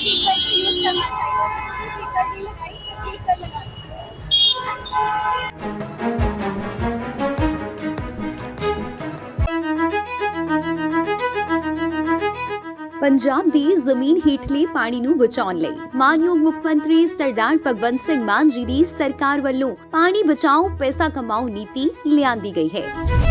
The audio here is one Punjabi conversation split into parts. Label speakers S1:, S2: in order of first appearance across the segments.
S1: सीट बेल्ट यूज करना चाहिए सीट बेल्ट नहीं लगाई प्लीज सर लगा
S2: ਪੰਜਾਬ ਦੀ ਜ਼ਮੀਨ ਹੇਠਲੇ ਪਾਣੀ ਨੂੰ ਬਚਾਉਣ ਲਈ ਮਾਨਯੋਗ ਮੁੱਖ ਮੰਤਰੀ ਸਰਦਾਰ ਭਗਵੰਤ ਸਿੰਘ ਮਾਨ ਜੀ ਦੀ ਸਰਕਾਰ ਵੱਲੋਂ ਪਾਣੀ ਬਚਾਓ ਪੈਸਾ ਕਮਾਓ ਨੀਤੀ ਲਿਆਂਦੀ ਗਈ ਹੈ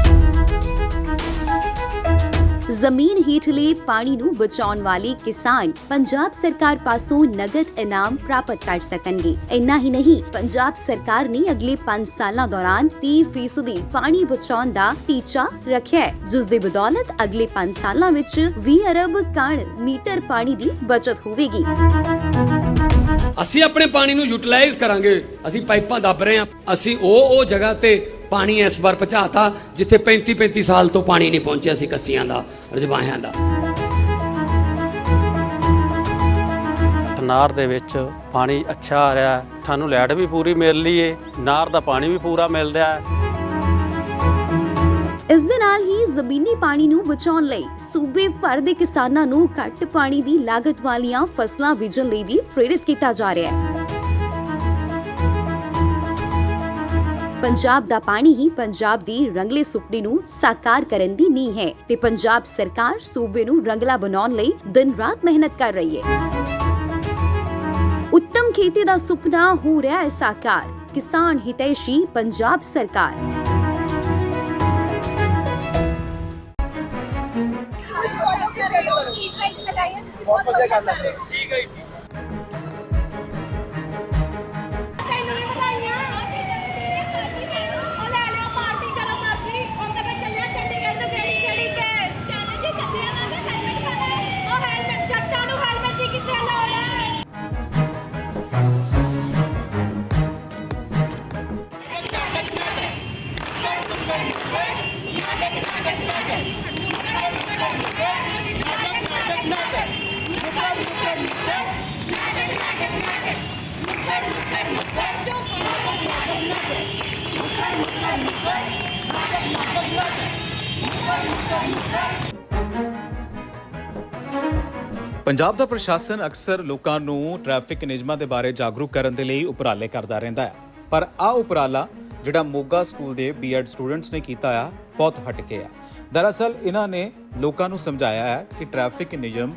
S2: ਜ਼ਮੀਨ ਹੇਠਲੇ ਪਾਣੀ ਨੂੰ ਬਚਾਉਣ ਵਾਲੇ ਕਿਸਾਨ ਪੰਜਾਬ ਸਰਕਾਰ ਪਾਸੋਂ ਨਗਦ ਇਨਾਮ ਪ੍ਰਾਪਤ ਕਰ ਸਕਣਗੇ। ਇੰਨਾ ਹੀ ਨਹੀਂ, ਪੰਜਾਬ ਸਰਕਾਰ ਨੇ ਅਗਲੇ 5 ਸਾਲਾਂ ਦੌਰਾਨ 30% ਪਾਣੀ ਬਚਾਉਣ ਦਾ ਟੀਚਾ ਰੱਖਿਆ ਹੈ, ਜਿਸ ਦੇ ਬਦੌਲਤ ਅਗਲੇ 5 ਸਾਲਾਂ ਵਿੱਚ 20 ਅਰਬ ਕਣ ਮੀਟਰ ਪਾਣੀ ਦੀ ਬਚਤ ਹੋਵੇਗੀ।
S3: ਅਸੀਂ ਆਪਣੇ ਪਾਣੀ ਨੂੰ ਯੂਟਿਲਾਈਜ਼ ਕਰਾਂਗੇ, ਅਸੀਂ ਪਾਈਪਾਂ ਦੱਬ ਰਹੇ ਹਾਂ, ਅਸੀਂ ਉਹ ਉਹ ਜਗ੍ਹਾ ਤੇ ਪਾਣੀ ਇਸ ਵਾਰ ਪਹੁੰਚਾਤਾ ਜਿੱਥੇ 35 35 ਸਾਲ ਤੋਂ ਪਾਣੀ ਨਹੀਂ ਪਹੁੰਚਿਆ ਸੀ ਕੱਸੀਆਂ ਦਾ ਰਜਵਾਹਿਆਂ ਦਾ।
S4: ਨਾਰ ਦੇ ਵਿੱਚ ਪਾਣੀ ਅੱਛਾ ਆ ਰਿਹਾ ਸਾਨੂੰ ਲਾਈਟ ਵੀ ਪੂਰੀ ਮਿਲ ਰਹੀ ਏ ਨਾਰ ਦਾ ਪਾਣੀ ਵੀ ਪੂਰਾ ਮਿਲ ਰਿਹਾ ਹੈ।
S2: ਇਸ ਦੇ ਨਾਲ ਹੀ ਜ਼ਮੀਨੀ ਪਾਣੀ ਨੂੰ ਬਚਾਉਣ ਲਈ ਸੂਬੇ ਭਰ ਦੇ ਕਿਸਾਨਾਂ ਨੂੰ ਘੱਟ ਪਾਣੀ ਦੀ ਲਾਗਤ ਵਾਲੀਆਂ ਫਸਲਾਂ ਬੀਜਣ ਲਈ ਵੀ ਪ੍ਰੇਰਿਤ ਕੀਤਾ ਜਾ ਰਿਹਾ ਹੈ। ਪੰਜਾਬ ਦਾ ਪਾਣੀ ਹੀ ਪੰਜਾਬ ਦੀ ਰੰਗਲੇ ਸੁਪਨੇ ਨੂੰ ਸਾਕਾਰ ਕਰਨ ਦੀ ਨੀਂਹ ਹੈ ਤੇ ਪੰਜਾਬ ਸਰਕਾਰ ਸੂਬੇ ਨੂੰ ਰੰਗਲਾ ਬਣਾਉਣ ਲਈ ਦਿਨ ਰਾਤ ਮਿਹਨਤ ਕਰ ਰਹੀ ਹੈ। ਉੱਤਮ ਖੇਤੀ ਦਾ ਸੁਪਨਾ ਹੋ ਰਿਹਾ ਹੈ ਸਾਕਾਰ। ਕਿਸਾਨ ਹਿਤੈਸ਼ੀ ਪੰਜਾਬ ਸਰਕਾਰ।
S1: ਬਹੁਤ ਵਧੀਆ ਗੱਲ ਹੈ। ਠੀਕ ਹੈ।
S5: ਪੰਜਾਬ ਦਾ ਪ੍ਰਸ਼ਾਸਨ ਅਕਸਰ ਲੋਕਾਂ ਨੂੰ ਟ੍ਰੈਫਿਕ ਨਿਯਮਾਂ ਦੇ ਬਾਰੇ ਜਾਗਰੂਕ ਕਰਨ ਦੇ ਲਈ ਉਪਰਾਲੇ ਕਰਦਾ ਰਹਿੰਦਾ ਹੈ। ਪਰ ਆਹ ਉਪਰਾਲਾ ਜਿਹੜਾ ਮੋਗਾ ਸਕੂਲ ਦੇ ਬੀਐਡ ਸਟੂਡੈਂਟਸ ਨੇ ਕੀਤਾ ਆ, ਬਹੁਤ ਹਟਕੇ ਆ। ਦਰਅਸਲ ਇਹਨਾਂ ਨੇ ਲੋਕਾਂ ਨੂੰ ਸਮਝਾਇਆ ਹੈ ਕਿ ਟ੍ਰੈਫਿਕ ਨਿਯਮ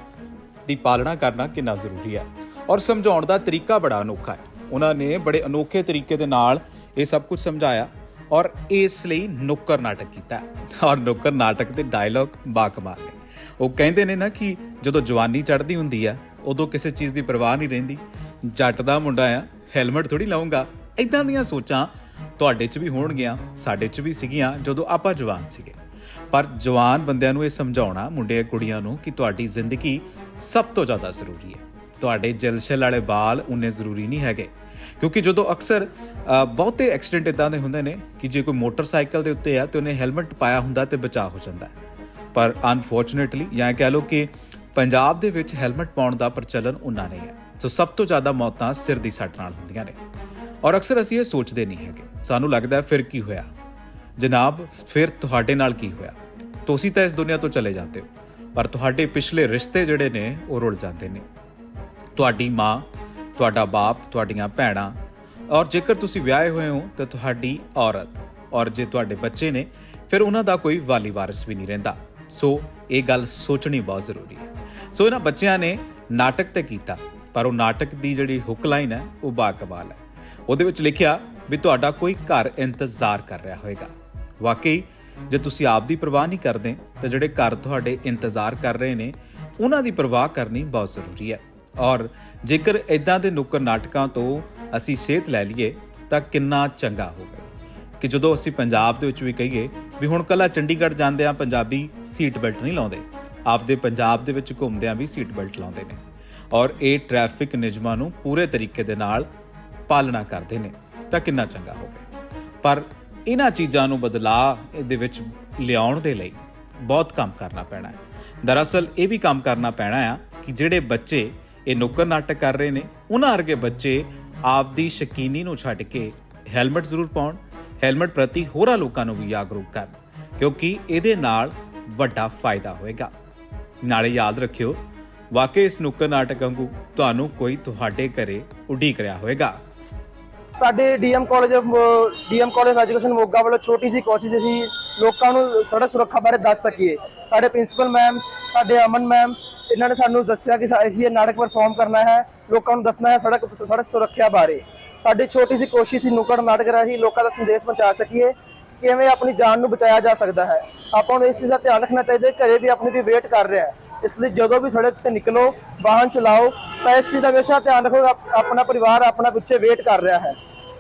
S5: ਦੀ ਪਾਲਣਾ ਕਰਨਾ ਕਿੰਨਾ ਜ਼ਰੂਰੀ ਹੈ ਔਰ ਸਮਝਾਉਣ ਦਾ ਤਰੀਕਾ ਬੜਾ ਅਨੋਖਾ ਹੈ। ਉਹਨਾਂ ਨੇ ਬੜੇ ਅਨੋਖੇ ਤਰੀਕੇ ਦੇ ਨਾਲ ਇਹ ਸਭ ਕੁਝ ਸਮਝਾਇਆ ਔਰ ਇਸ ਲਈ ਨੁੱਕਰ ਨਾਟਕ ਕੀਤਾ ਔਰ ਨੁੱਕਰ ਨਾਟਕ ਦੇ ਡਾਇਲੌਗ ਬਾਕਮਾਲ ਨੇ ਉਹ ਕਹਿੰਦੇ ਨੇ ਨਾ ਕਿ ਜਦੋਂ ਜਵਾਨੀ ਚੜ੍ਹਦੀ ਹੁੰਦੀ ਆ ਉਦੋਂ ਕਿਸੇ ਚੀਜ਼ ਦੀ ਪਰਵਾਹ ਨਹੀਂ ਰਹਿੰਦੀ। ਜੱਟ ਦਾ ਮੁੰਡਾ ਆ ਹੈਲਮਟ ਥੋੜੀ ਲਾਉਂਗਾ ਇਦਾਂ ਦੀਆਂ ਸੋਚਾਂ ਤੁਹਾਡੇ 'ਚ ਵੀ ਹੋਣਗੀਆਂ, ਸਾਡੇ 'ਚ ਵੀ ਸੀਗੀਆਂ ਜਦੋਂ ਆਪਾਂ ਜਵਾਨ ਸੀਗੇ। ਪਰ ਜਵਾਨ ਬੰਦਿਆਂ ਨੂੰ ਇਹ ਸਮਝਾਉਣਾ, ਮੁੰਡੇ ਕੁੜੀਆਂ ਨੂੰ ਕਿ ਤੁਹਾਡੀ ਜ਼ਿੰਦਗੀ ਸਭ ਤੋਂ ਜ਼ਿਆਦਾ ਜ਼ਰੂਰੀ ਹੈ। ਤੁਹਾਡੇ ਜਲਸ਼ਲ ਵਾਲੇ ਬਾਲ ਉਨੇ ਜ਼ਰੂਰੀ ਨਹੀਂ ਹੈਗੇ। ਕਿਉਂਕਿ ਜਦੋਂ ਅਕਸਰ ਬਹੁਤੇ ਐਕਸੀਡੈਂਟ ਇਦਾਂ ਦੇ ਹੁੰਦੇ ਨੇ ਕਿ ਜੇ ਕੋਈ ਮੋਟਰਸਾਈਕਲ ਦੇ ਉੱਤੇ ਆ ਤੇ ਉਹਨੇ ਹੈਲਮਟ ਪਾਇਆ ਹੁੰਦਾ ਤੇ ਬਚਾਅ ਹੋ ਜਾਂਦਾ ਪਰ ਅਨਫੋਰਚੂਨੇਟਲੀ ਜਾਂ ਕਹਿ ਲਓ ਕਿ ਪੰਜਾਬ ਦੇ ਵਿੱਚ ਹੈਲਮਟ ਪਾਉਣ ਦਾ ਪ੍ਰਚਲਨ ਉਨਾ ਨਹੀਂ ਹੈ। ਸੋ ਸਭ ਤੋਂ ਜ਼ਿਆਦਾ ਮੌਤਾਂ ਸਿਰ ਦੀ ਸੱਟ ਨਾਲ ਹੁੰਦੀਆਂ ਨੇ। ਔਰ ਅਕਸਰ ਅਸੀਂ ਇਹ ਸੋਚਦੇ ਨਹੀਂ ਹੈਗੇ। ਸਾਨੂੰ ਲੱਗਦਾ ਫਿਰ ਕੀ ਹੋਇਆ? ਜਨਾਬ, ਫਿਰ ਤੁਹਾਡੇ ਨਾਲ ਕੀ ਹੋਇਆ? ਤੁਸੀਂ ਤਾਂ ਇਸ ਦੁਨੀਆ ਤੋਂ ਚਲੇ ਜਾਂਦੇ ਹੋ, ਪਰ ਤੁਹਾਡੇ ਪਿਛਲੇ ਰਿਸ਼ਤੇ ਜਿਹੜੇ ਨੇ, ਉਹ ਰੁਲ ਜਾਂਦੇ ਨੇ। ਤੁਹਾਡੀ ਮਾਂ, ਤੁਹਾਡਾ ਬਾਪ, ਤੁਹਾਡੀਆਂ ਭੈਣਾਂ, ਔਰ ਜੇਕਰ ਤੁਸੀਂ ਵਿਆਹੇ ਹੋਏ ਹੋ, ਤਾਂ ਤੁਹਾਡੀ ਔਰਤ, ਔਰ ਜੇ ਤੁਹਾਡੇ ਬੱਚੇ ਨੇ, ਫਿਰ ਉਹਨਾਂ ਦਾ ਕੋਈ ਵਾਲੀ ਵਾਰਿਸ ਵੀ ਨਹੀਂ ਰਹਿੰਦਾ। ਸੋ, ਇਹ ਗੱਲ ਸੋਚਣੀ ਬਹੁਤ ਜ਼ਰੂਰੀ ਹੈ। ਸੋ, ਇਹਨਾਂ ਬੱਚਿਆਂ ਨੇ ਨਾਟਕ ਤੇ ਕੀਤਾ, ਪਰ ਉਹ ਨਾਟਕ ਦੀ ਜਿਹੜੀ ਹੁੱਕ ਲਾਈਨ ਹੈ, ਉਹ ਬਾਕਮਾਲ ਹੈ। ਉਹਦੇ ਵਿੱਚ ਲਿਖਿਆ ਵੀ ਤੁਹਾਡਾ ਕੋਈ ਘਰ ਇੰਤਜ਼ਾਰ ਕਰ ਰਿਹਾ ਹੋਵੇਗਾ ਵਾਕਈ ਜੇ ਤੁਸੀਂ ਆਪ ਦੀ ਪਰਵਾਹ ਨਹੀਂ ਕਰਦੇ, ਤਾਂ ਜਿਹੜੇ ਘਰ ਤੁਹਾਡੇ ਇੰਤਜ਼ਾਰ ਕਰ ਰਹੇ ਨੇ, ਉਹਨਾਂ ਦੀ ਪਰਵਾਹ ਕਰਨੀ ਬਹੁਤ ਜ਼ਰੂਰੀ ਹੈ। ਔਰ ਜੇਕਰ ਇਦਾਂ ਦੇ ਨੁੱਕਰ ਨਾਟਕਾਂ ਤੋਂ ਅਸੀਂ ਸਿਹਤ ਲੈ ਲਈਏ, ਤਾਂ ਕਿੰਨਾ ਚੰਗਾ ਹੋਵੇ ਕਿ ਜਦੋਂ ਅਸੀਂ ਪੰਜਾਬ ਦੇ ਵਿੱਚ ਵੀ ਕਹੀਏ ਵੀ ਹੁਣ ਕੱਲਾ ਚੰਡੀਗੜ੍ਹ ਜਾਂਦੇ ਆ ਪੰਜਾਬੀ ਸੀਟ ਬੈਲਟ ਨਹੀਂ ਲਾਉਂਦੇ। ਆਪਦੇ ਪੰਜਾਬ ਦੇ ਵਿੱਚ ਘੁੰਮਦਿਆਂ ਵੀ ਸੀਟ ਬੈਲਟ ਲਾਉਂਦੇ ਨੇ। ਔਰ ਇਹ ਟ੍ਰੈਫਿਕ ਨਿਯਮਾਂ ਨੂੰ ਪੂਰੇ ਤਰੀਕੇ ਦੇ ਨਾਲ ਪਾਲਣਾ ਕਰਦੇ ਨੇ, ਤਾਂ ਕਿੰਨਾ ਚੰਗਾ ਹੋਵੇ ਪਰ ਇਹਨਾਂ ਚੀਜ਼ਾਂ ਨੂੰ ਬਦਲਾਅ ਇਹਦੇ ਵਿੱਚ ਲਿਆਉਣ ਦੇ ਲਈ ਬਹੁਤ ਕੰਮ ਕਰਨਾ ਪੈਣਾ ਹੈ। ਦਰਅਸਲ ਇਹ ਵੀ ਕੰਮ ਕਰਨਾ ਪੈਣਾ ਆ ਕਿ ਜਿਹੜੇ ਬੱਚੇ ਇਹ ਨੁੱਕਰ ਨਾਟਕ ਕਰ ਰਹੇ ਨੇ, ਉਹਨਾਂ ਵਰਗੇ ਬੱਚੇ ਆਪਦੀ ਸ਼ਕੀਨੀ ਨੂੰ ਛੱਡ ਕੇ ਹੈਲਮਟ ਜ਼ਰੂਰ ਪਾਉਣ, ਹੈਲਮਟ ਪ੍ਰਤੀ ਹੋਰਾਂ ਲੋਕਾਂ ਨੂੰ ਵੀ ਜਾਗਰੂਕ ਕਰਨ, ਕਿਉਂਕਿ ਇਹਦੇ ਨਾਲ ਵੱਡਾ ਫਾਇਦਾ ਹੋਏਗਾ। ਨਾਲੇ ਯਾਦ ਰੱਖਿਓ, ਵਾਕਈ ਇਸ ਨੁੱਕਰ ਨਾਟਕ ਵਾਂਗੂ ਤੁਹਾਨੂੰ ਕੋਈ ਤੁਹਾਡੇ ਘਰੇ ਉਡੀਕ ਰਿਹਾ ਹੋਵੇਗਾ
S6: ਸਾਡੇ DM college of DM college of education Moga ਵੱਲੋਂ ਛੋਟੀ ਸੀ ਕੋਸ਼ਿਸ਼ ਅਸੀਂ ਲੋਕਾਂ ਨੂੰ ਸੜਕ ਸੁਰੱਖਿਆ ਬਾਰੇ ਦੱਸ ਸਕੀਏ। ਸਾਡੇ ਪ੍ਰਿੰਸੀਪਲ ਮੈਮ ਸਾਡੇ ਅਮਨ ਮੈਮ ਇਹਨਾਂ ਨੇ ਸਾਨੂੰ ਦੱਸਿਆ ਕਿ ਅਸੀਂ ਇਹ ਨਾਟਕ ਪਰਫਾਰਮ ਕਰਨਾ ਹੈ, ਲੋਕਾਂ ਨੂੰ ਦੱਸਣਾ ਹੈ ਸੜਕ ਸੜਕ ਸੁਰੱਖਿਆ ਬਾਰੇ। ਸਾਡੀ ਛੋਟੀ ਸੀ ਕੋਸ਼ਿਸ਼ ਸੀ ਨੁੱਕੜ ਨਾਟਕ ਰਾਹੀਂ ਲੋਕਾਂ ਦਾ ਸੰਦੇਸ਼ ਪਹੁੰਚਾ ਸਕੀਏ ਕਿਵੇਂ ਆਪਣੀ ਜਾਨ ਨੂੰ ਬਚਾਇਆ ਜਾ ਸਕਦਾ ਹੈ। ਆਪਾਂ ਨੂੰ ਇਸ ਚੀਜ਼ ਦਾ ਧਿਆਨ ਰੱਖਣਾ ਚਾਹੀਦਾ ਹੈ, ਘਰੇ ਵੀ ਆਪਣੀ ਵੀ ਵੇਟ ਕਰ ਰਿਹਾ ਹੈ। ਇਸ ਲਈ ਜਦੋਂ ਵੀ ਸੜਕ ਤੇ ਨਿਕਲੋ, ਵਾਹਨ ਚਲਾਓ, ਤਾਂ ਇਸ ਚੀਜ਼ ਦਾ ਹਮੇਸ਼ਾ ਧਿਆਨ ਰੱਖੋ ਆਪਣਾ ਪਰਿਵਾਰ ਆਪਣਾ ਪਿੱਛੇ ਵੇਟ ਕਰ ਰਿਹਾ ਹੈ।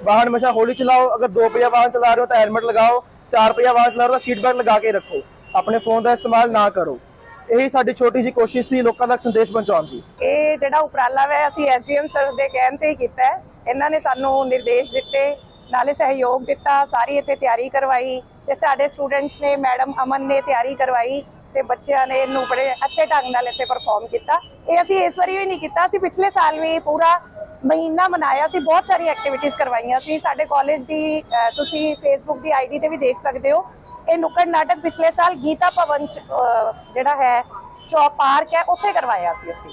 S6: ਵਾਹਨ ਹਮੇਸ਼ਾ ਹੌਲੀ ਚਲਾਓ, ਅਗਰ ਦੋ ਪਹੀਆ ਵਾਹਨ ਚਲਾ ਰਹੇ ਹੋ ਤਾਂ ਹੈਲਮਟ ਲਗਾਓ, ਚਾਰ ਪਹੀਆ ਵਾਹਨ ਚਲਾ ਰਹੇ ਤਾਂ ਸੀਟ ਬੈਲਟ ਲਗਾ ਕੇ ਰੱਖੋ। ਆਪਣੇ ਫੋਨ ਦਾ ਇਸਤੇਮਾਲ ਨਾ ਕਰੋ। ਇਹੀ ਸਾਡੀ ਛੋਟੀ ਜਿਹੀ ਕੋਸ਼ਿਸ਼ ਸੀ ਲੋਕਾਂ ਤੱਕ ਸੰਦੇਸ਼ ਪਹੁੰਚਾਉਣ ਦੀ।
S7: ਇਹ ਜਿਹੜਾ ਉਪਰਾਲਾ ਹੈ ਅਸੀਂ ਐਸਡੀਐਮ ਸਰ ਦੇ ਕਹਿਣ ਤੇ ਹੀ ਕੀਤਾ ਹੈ। ਇਹਨਾਂ ਨੇ ਸਾਨੂੰ ਨਿਰਦੇਸ਼ ਦਿੱਤੇ, ਨਾਲੇ ਸਹਿਯੋਗ ਦਿੱਤਾ, ਸਾਰੀ ਇੱਥੇ ਤਿਆਰੀ ਕਰਵਾਈ ਤੇ ਸਾਡੇ ਸਟੂਡੈਂਟਸ ਨੇ, ਮੈਡਮ ਅਮਨ ਨੇ ਤਿਆਰੀ ਕਰਵਾਈ ਤੇ ਬੱਚਿਆਂ ਨੇ ਇਹਨੂੰ ਬੜੇ ਅੱਛੇ ਢੰਗ ਨਾਲ ਇੱਥੇ ਪਰਫਾਰਮ ਕੀਤਾ। ਇਹ ਅਸੀਂ ਇਸ ਵਾਰੀ ਵੀ ਨਹੀਂ ਕੀਤਾ, ਅਸੀਂ ਪਿਛਲੇ ਸਾਲ ਵੀ ਪੂਰਾ ਮਹੀਨਾ ਮਨਾਇਆ ਸੀ, ਬਹੁਤ ਸਾਰੀ ਐਕਟੀਵਿਟੀਜ਼ ਕਰਵਾਈਆਂ ਸੀ। ਸਾਡੇ ਕਾਲਜ ਦੀ ਤੁਸੀਂ ਫੇਸਬੁੱਕ ਦੀ ਆਈਡੀ ਤੇ ਵੀ ਦੇਖ ਸਕਦੇ ਹੋ। ਇਹ ਨੁੱਕੜ ਨਾਟਕ ਪਿਛਲੇ ਸਾਲ ਗੀਤਾ ਭਵਨ ਜਿਹੜਾ ਹੈ ਚੌਕ ਪਾਰਕ ਹੈ, ਉੱਥੇ ਕਰਵਾਇਆ ਸੀ ਅਸੀਂ।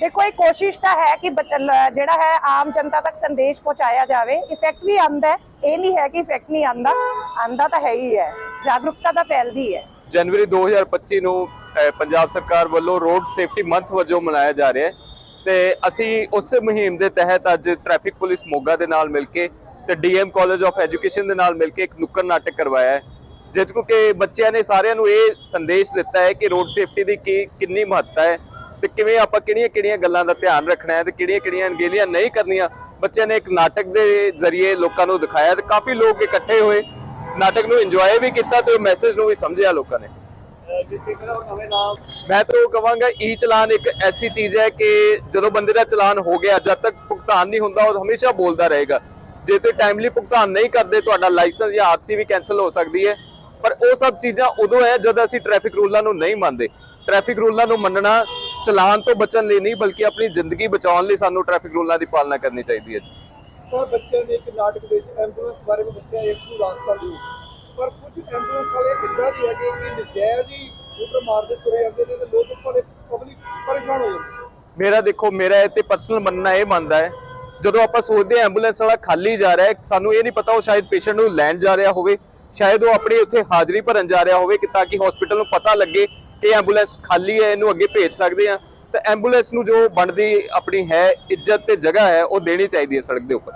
S7: ਦੇਖੋ, ਇਹ ਕੋਸ਼ਿਸ਼ ਤਾਂ ਹੈ ਕਿ ਜਿਹੜਾ ਹੈ, ਆਮ ਜਨਤਾ ਤੱਕ ਸੰਦੇਸ਼ ਪਹੁੰਚਾਇਆ ਜਾਵੇ। ਇਫੈਕਟ ਵੀ ਆਂਦਾ ਇਹ ਨਹੀਂ ਹੈ ਕਿ ਇਫੈਕਟ ਨਹੀਂ ਆਂਦਾ ਆਂਦਾ ਤਾਂ ਹੈ ਹੀ ਹੈ। ਜਾਗਰੂਕਤਾ ਤਾਂ ਫੈਲਦੀ ਹੈ।
S8: ਜਨਵਰੀ 2025 ਨੂੰ ਪੰਜਾਬ ਸਰਕਾਰ ਵੱਲੋਂ ਰੋਡ ਸੇਫਟੀ ਮੰਥ ਵਜੋਂ ਮਨਾਇਆ ਜਾ ਰਿਹਾ ਹੈ। ਤੇ ਅਸੀਂ ਉਸ ਮੁਹਿੰਮ ਦੇ ਤਹਿਤ ਅੱਜ ਟ੍ਰੈਫਿਕ ਪੁਲਿਸ ਮੋਗਾ ਦੇ ਨਾਲ ਮਿਲ ਕੇ ਤੇ ਡੀਐਮ ਕਾਲਜ ਆਫ ਐਜੂਕੇਸ਼ਨ ਦੇ ਨਾਲ ਮਿਲ ਕੇ ਇੱਕ ਨੁੱਕੜ ਨਾਟਕ ਕਰਵਾਇਆ ਹੈ। ਜਿਸ ਕੋ ਕਿ ਬੱਚਿਆਂ ਨੇ ਸਾਰਿਆਂ ਨੂੰ ਇਹ ਸੰਦੇਸ਼ ਦਿੱਤਾ ਹੈ ਕਿ ਰੋਡ ਸੇਫਟੀ ਦੀ ਕੀ ਕਿੰਨੀ ਮਹੱਤਤਾ ਹੈ ਤੇ ਕਿਵੇਂ ਆਪਾਂ ਕਿਹੜੀਆਂ-ਕਿਹੜੀਆਂ ਗੱਲਾਂ ਦਾ ਧਿਆਨ ਰੱਖਣਾ ਹੈ ਤੇ ਕਿਹੜੀਆਂ-ਕਿਹੜੀਆਂ ਅਣਗਹਿਲੀਆਂ ਨਹੀਂ ਕਰਨੀਆਂ। ਬੱਚਿਆਂ ਨੇ ਇੱਕ ਨਾਟਕ ਦੇ ਜ਼ਰੀਏ ਲੋਕਾਂ ਨੂੰ ਦਿਖਾਇਆ ਤੇ ਕਾਫੀ ਲੋਕ ਇਕੱਠੇ ਹੋਏ। ਨਾਟਕ ਨੂੰ ਇੰਜੋਏ ਵੀ ਕੀਤਾ ਤੇ ਮੈਸੇਜ ਨੂੰ ਵੀ ਸਮਝਿਆ ਲੋਕਾਂ ਨੇ। ਮੈਂ ਤਾਂ ਉਹ ਕਹਾਂਗਾ ਈ ਚਲਾਨ ਇੱਕ ਐਸੀ ਚੀਜ਼ ਹੈ ਕਿ ਜਦੋਂ ਬੰਦੇ ਦਾ ਚਲਾਨ ਹੋ ਗਿਆ ਜਦ ਤੱਕ ਭੁਗਤਾਨ ਨਹੀਂ ਹੁੰਦਾ ਉਹ ਹਮੇਸ਼ਾ ਬੋਲਦਾ ਰਹੇਗਾ। ਜੇ ਤੁਸੀਂ ਟਾਈਮਲੀ ਭੁਗਤਾਨ ਨਹੀਂ ਕਰਦੇ ਤੁਹਾਡਾ ਲਾਇਸੈਂਸ ਜਾਂ ਆਰਸੀ ਵੀ ਕੈਨਸਲ ਹੋ ਸਕਦੀ ਹੈ। ਪਰ ਉਹ ਸਭ ਚੀਜ਼ਾਂ ਉਦੋਂ ਹੈ ਜਦ ਅਸੀਂ ਟ੍ਰੈਫਿਕ ਰੂਲਾਂ ਨੂੰ ਨਹੀਂ ਮੰਨਦੇ। ਟ੍ਰੈਫਿਕ ਰੂਲਾਂ ਨੂੰ ਮੰਨਣਾ ਚਲਾਨ ਤੋਂ ਬਚਣ ਲਈ ਨਹੀਂ ਬਲਕਿ ਆਪਣੀ ਜ਼ਿੰਦਗੀ ਬਚਾਉਣ ਲਈ ਸਾਨੂੰ ਟ੍ਰੈਫਿਕ ਰੂਲਾਂ ਦੀ ਪਾਲਣਾ ਕਰਨੀ ਚਾਹੀਦੀ ਹੈ
S9: ਸਰ ਬੱਚਿਆਂ ਨੇ ਇੱਕ ਨਾਟਕ ਦੇ ਵਿੱਚ ਐਂਬੂਲੈਂਸ ਬਾਰੇ ਵੀ ਦੱਸਿਆ ਇਸ ਨੂੰ ਰਾਸਤਾ ਦਿਓ ਪਰ ਕੁਝ ਐਂਬੂਲੈਂਸ ਵਾਲੇ ਇੱਦਾਂ ਦੀ ਹੈਗੇ ਕਿ ਨਜਾਇਜ਼ ਹੀ ਉਧਰ ਮਾਰਦੇ ਤੁਰੇ ਜਾਂਦੇ ਨੇ ਤੇ ਲੋਕ ਬੜੇ ਪਬਲਿਕ ਪਰੇਸ਼ਾਨ ਹੋ ਜਾਂਦੀ
S8: ਮੇਰਾ ਦੇਖੋ, ਮੇਰਾ ਇਹ ਤੇ ਪਰਸਨਲ ਮੰਨਣਾ ਇਹ ਮੰਨਦਾ ਹੈ, ਜਦੋਂ ਆਪਾਂ ਸੋਚਦੇ ਹਾਂ ਐਂਬੂਲੈਂਸ ਵਾਲਾ ਖਾਲੀ ਜਾ ਰਿਹਾ ਹੈ, ਸਾਨੂੰ ਇਹ ਨਹੀਂ ਪਤਾ ਉਹ ਸ਼ਾਇਦ ਪੇਸ਼ੈਂਟ ਨੂੰ ਲੈਣ ਜਾ ਰਿਹਾ ਹੋਵੇ, ਸ਼ਾਇਦ ਉਹ ਆਪਣੀ ਉੱਥੇ ਹਾਜ਼ਰੀ ਭਰਨ ਜਾ ਰਿਹਾ ਹੋਵੇ ਕਿ ਤਾਂ ਕਿ ਹਸਪੀਟਲ ਨੂੰ ਪਤਾ ਲੱਗੇ ਕਿ ਐਂਬੂਲੈਂਸ ਖਾਲੀ ਹੈ, ਇਹਨੂੰ ਅੱਗੇ ਭੇਜ ਸਕਦੇ ਆ ਤਾਂ ਐਂਬੂਲੈਂਸ ਨੂੰ ਜੋ ਬਣਦੀ ਆਪਣੀ ਹੈ, ਇੱਜ਼ਤ ਤੇ ਜਗ੍ਹਾ ਹੈ, ਉਹ ਦੇਣੀ ਚਾਹੀਦੀ ਹੈ ਸੜਕ ਦੇ ਉੱਪਰ।